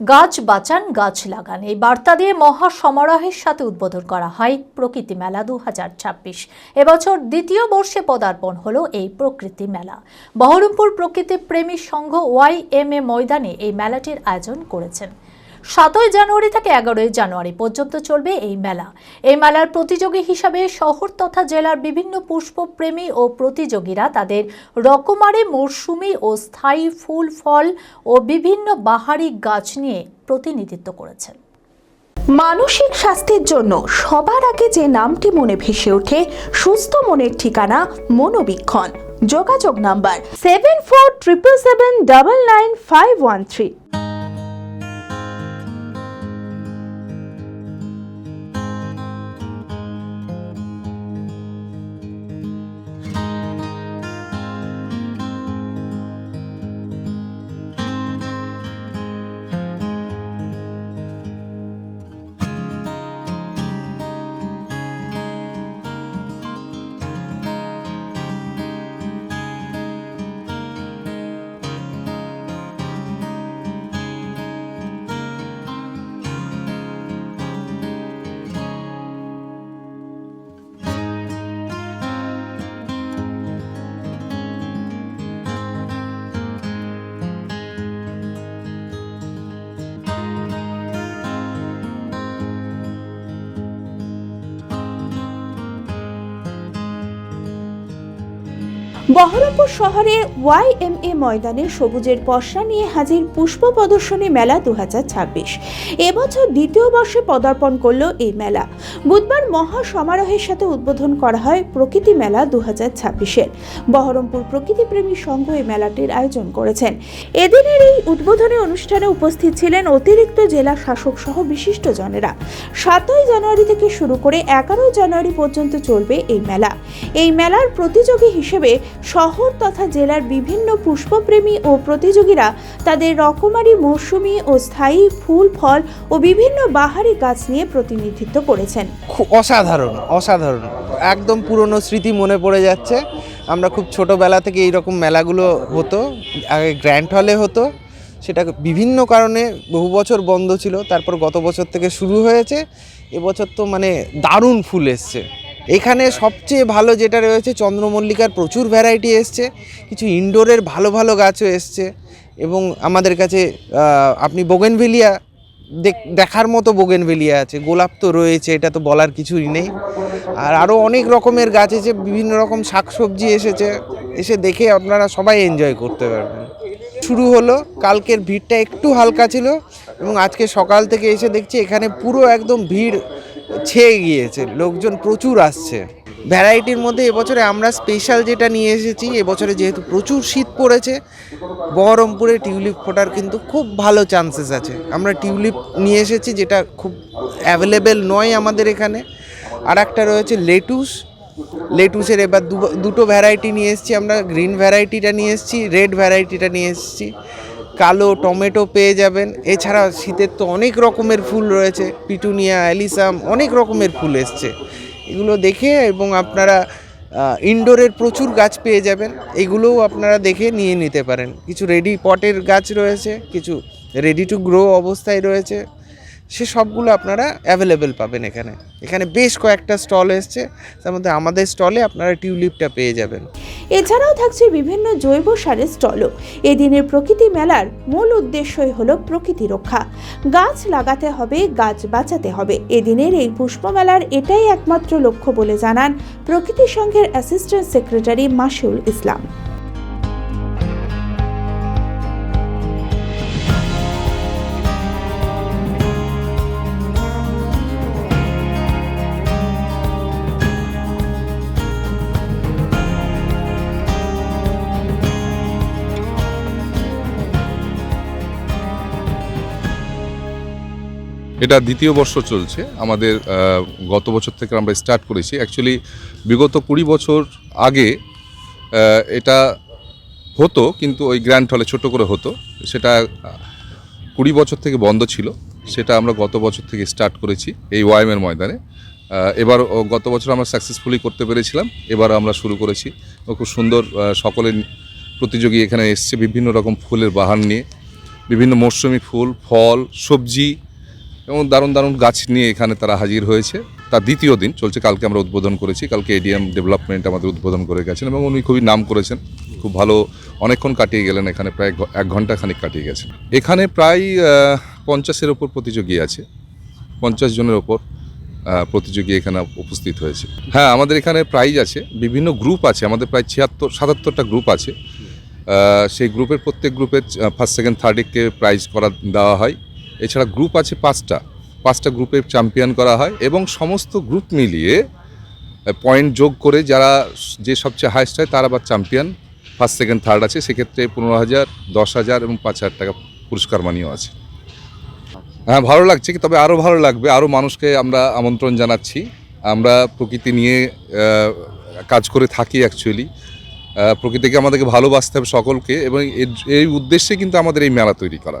গাছ বাঁচান, গাছ লাগান। এই বার্তা দিয়ে মহা সমারোহের সাথে উদ্বোধন করা হয় প্রকৃতি মেলা দু হাজার ছাব্বিশ। এবছর দ্বিতীয় বর্ষে পদার্পণ হল এই প্রকৃতি মেলা। বহরমপুর প্রকৃতি প্রেমী সংঘ ওয়াই এম এ ময়দানে এই মেলাটির আয়োজন করেছেন। সাতই জানুয়ারি থেকে এগারোই জানুয়ারি পর্যন্ত চলবে এই মেলা। এই মেলার প্রতিযোগী হিসাবে শহর তথা জেলার বিভিন্ন পুষ্পপ্রেমী ও প্রতিযোগীরা তাদের রকমারি মরশুমি ও স্থায়ী ফুল, ফল ও বিভিন্ন বাহারি গাছ নিয়ে প্রতিনিধিত্ব করেছেন। মানসিক স্বাস্থ্যের জন্য সবার আগে যে নামটি মনে ভেসে ওঠে, সুস্থ মনের ঠিকানা মনোবীক্ষণ। যোগাযোগ number seven four triple seven double nine five one three Baharampur শহরে ওয়াই এম এ ময়দানে সবুজের পশরা নিয়ে হাজির পুষ্প প্রদর্শনী মেলা দু হাজার ছাব্বিশ। এবছর দ্বিতীয় বর্ষে পদার্পণ করল এই মেলা। বুধবার মহা সমারোহের সাথে উদ্বোধন করা হয় প্রকৃতি মেলা দু হাজার ছাব্বিশের। বহরমপুর প্রকৃতিপ্রেমী সংঘ এই মেলাটির আয়োজন করেছেন। এদিনের এই উদ্বোধনী অনুষ্ঠানে উপস্থিত ছিলেন অতিরিক্ত জেলা শাসক সহ বিশিষ্ট জনেরা সাতই জানুয়ারি থেকে শুরু করে এগারোই জানুয়ারি পর্যন্ত চলবে এই মেলা। এই মেলার প্রতিযোগী হিসেবে শহর তথা জেলার বিভিন্ন পুষ্পপ্রেমী ও প্রতিযোগীরা তাদের রকমারি মৌসুমি ও স্থায়ী ফুল, ফল ও বিভিন্ন বাহারি গাছ নিয়ে প্রতিনিধিত্ব করেছেন। খুব অসাধারণ অসাধারণ। একদম পুরনো স্মৃতি মনে পড়ে যাচ্ছে। আমরা খুব ছোটোবেলা থেকে এইরকম মেলাগুলো হতো, আগে গ্র্যান্ড হলে হতো। সেটা বিভিন্ন কারণে বহু বছর বন্ধ ছিল, তারপর গত বছর থেকে শুরু হয়েছে। এবছর তো মানে দারুণ ফুল এসছে। এখানে সবচেয়ে ভালো যেটা রয়েছে, চন্দ্রমল্লিকার প্রচুর ভ্যারাইটি এসছে, কিছু ইনডোরের ভালো ভালো গাছও এসছে এবং আমাদের কাছে আপনি বোগেনভেলিয়া দেখার মতো বোগেনভেলিয়া আছে, গোলাপ তো রয়েছে, এটা তো বলার কিছুই নেই। আর আরও অনেক রকমের গাছ আছে বিভিন্ন রকম শাকসবজি এসেছে, এসে দেখে আপনারা সবাই এনজয় করতে পারবেন। শুরু হলো, কালকের ভিড়টা একটু হালকা ছিল এবং আজকে সকাল থেকে এসে দেখছি এখানে পুরো একদম ভিড় ছেয়ে গিয়েছে, লোকজন প্রচুর আসছে। ভ্যারাইটির মধ্যে এবছরে আমরা স্পেশাল যেটা নিয়ে এসেছি, এবছরে যেহেতু প্রচুর শীত পড়েছে, বহরমপুরে টিউলিপ ফোটার কিন্তু খুব ভালো চান্সেস আছে। আমরা টিউলিপ নিয়ে এসেছি যেটা খুব অ্যাভেলেবেল নয় আমাদের এখানে। আর একটা রয়েছে লেটুস। লেটুসের এবার দুটো ভ্যারাইটি নিয়ে এসেছি আমরা গ্রিন ভ্যারাইটিটা নিয়ে এসেছি রেড ভ্যারাইটিটা নিয়ে এসেছি। কালো টমেটো পেয়ে যাবেন। এছাড়া শীতের তো অনেক রকমের ফুল রয়েছে। পিটুনিয়া, অ্যালিসাম, অনেক রকমের ফুল এসছে। এগুলো দেখে এবং আপনারা ইনডোরের প্রচুর গাছ পেয়ে যাবেন। এগুলোও আপনারা দেখে নিয়ে নিতে পারেন। কিছু রেডি পটের গাছ রয়েছে, কিছু রেডি টু গ্রো অবস্থায় রয়েছে। সে সবগুলো আপনারা অ্যাভেলেবেল পাবেন এখানে। এখানে বেশ কয়েকটা স্টল এসছে, তার মধ্যে আমাদের স্টলে আপনারা টিউলিপটা পেয়ে যাবেন। এছাড়াও থাকছে বিভিন্ন জৈব সারের স্টলও এদিনের প্রকৃতি মেলার মূল উদ্দেশ্যই হলো প্রকৃতি রক্ষা। গাছ লাগাতে হবে, গাছ বাঁচাতে হবে। এদিনের এই পুষ্পমেলার এটাই একমাত্র লক্ষ্য বলে জানান প্রকৃতি সংঘের অ্যাসিস্ট্যান্ট সেক্রেটারি মাসিউল ইসলাম। এটা দ্বিতীয় বর্ষ চলছে। আমাদের গত বছর থেকে আমরা স্টার্ট করেছি। অ্যাকচুয়ালি বিগত কুড়ি বছর আগে এটা হতো, কিন্তু ওই গ্র্যান্ড হলে ছোট করে হতো। সেটা কুড়ি বছর থেকে বন্ধ ছিল। সেটা আমরা গত বছর থেকে স্টার্ট করেছি এই ওয়াইমের ময়দানে। এবার গত বছর আমরা সাকসেসফুলি করতে পেরেছিলাম। এবার আমরা শুরু করেছি। খুব সুন্দর সকলের প্রতিযোগী এখানে এসছে। বিভিন্ন রকম ফুলের বাহার নিয়ে। বিভিন্ন মৌসুমি ফুল, ফল, সবজি এবং দারুণ দারুণ গাছ নিয়ে এখানে তারা হাজির হয়েছে। তার দ্বিতীয় দিন চলছে, কালকে আমরা উদ্বোধন করেছি। কালকে এডিএম ডেভেলপমেন্ট আমাদের উদ্বোধন করে গেছেন এবং উনি খুবই নাম করেছেন। খুব ভালো অনেকক্ষণ কাটিয়ে গেলেন এখানে, প্রায় এক ঘণ্টা খানিক কাটিয়ে গেছেন। এখানে প্রায় পঞ্চাশের ওপর প্রতিযোগী আছে। পঞ্চাশ জনের ওপর প্রতিযোগী এখানে উপস্থিত হয়েছে। হ্যাঁ আমাদের এখানে প্রাইজ আছে। বিভিন্ন গ্রুপ আছে। আমাদের প্রায় ছিয়াত্তর, সাতাত্তরটা গ্রুপ আছে। সেই গ্রুপের প্রত্যেক গ্রুপের ফার্স্ট সেকেন্ড থার্ডকে প্রাইজ করা দেওয়া হয়। এছাড়া গ্রুপ আছে পাঁচটা। পাঁচটা গ্রুপে চ্যাম্পিয়ন করা হয় এবং সমস্ত গ্রুপ মিলিয়ে পয়েন্ট যোগ করে যারা যে সবচেয়ে হায়েস্ট হয় তার আবার চ্যাম্পিয়ন ফার্স্ট সেকেন্ড থার্ড আছে। সেক্ষেত্রে পনেরো হাজার, দশ হাজার এবং পাঁচ হাজার টাকা পুরস্কার মানিও আছে। হ্যাঁ ভালো লাগছে তবে আরও ভালো লাগবে। আরও মানুষকে আমরা আমন্ত্রণ জানাচ্ছি। আমরা প্রকৃতি নিয়ে কাজ করে থাকি অ্যাকচুয়ালি প্রকৃতিকে আমাদেরকে ভালোবাসতে হবে সকলকে এবং এই উদ্দেশ্যে কিন্তু আমাদের এই মেলা তৈরি করা।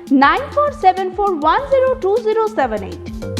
947410278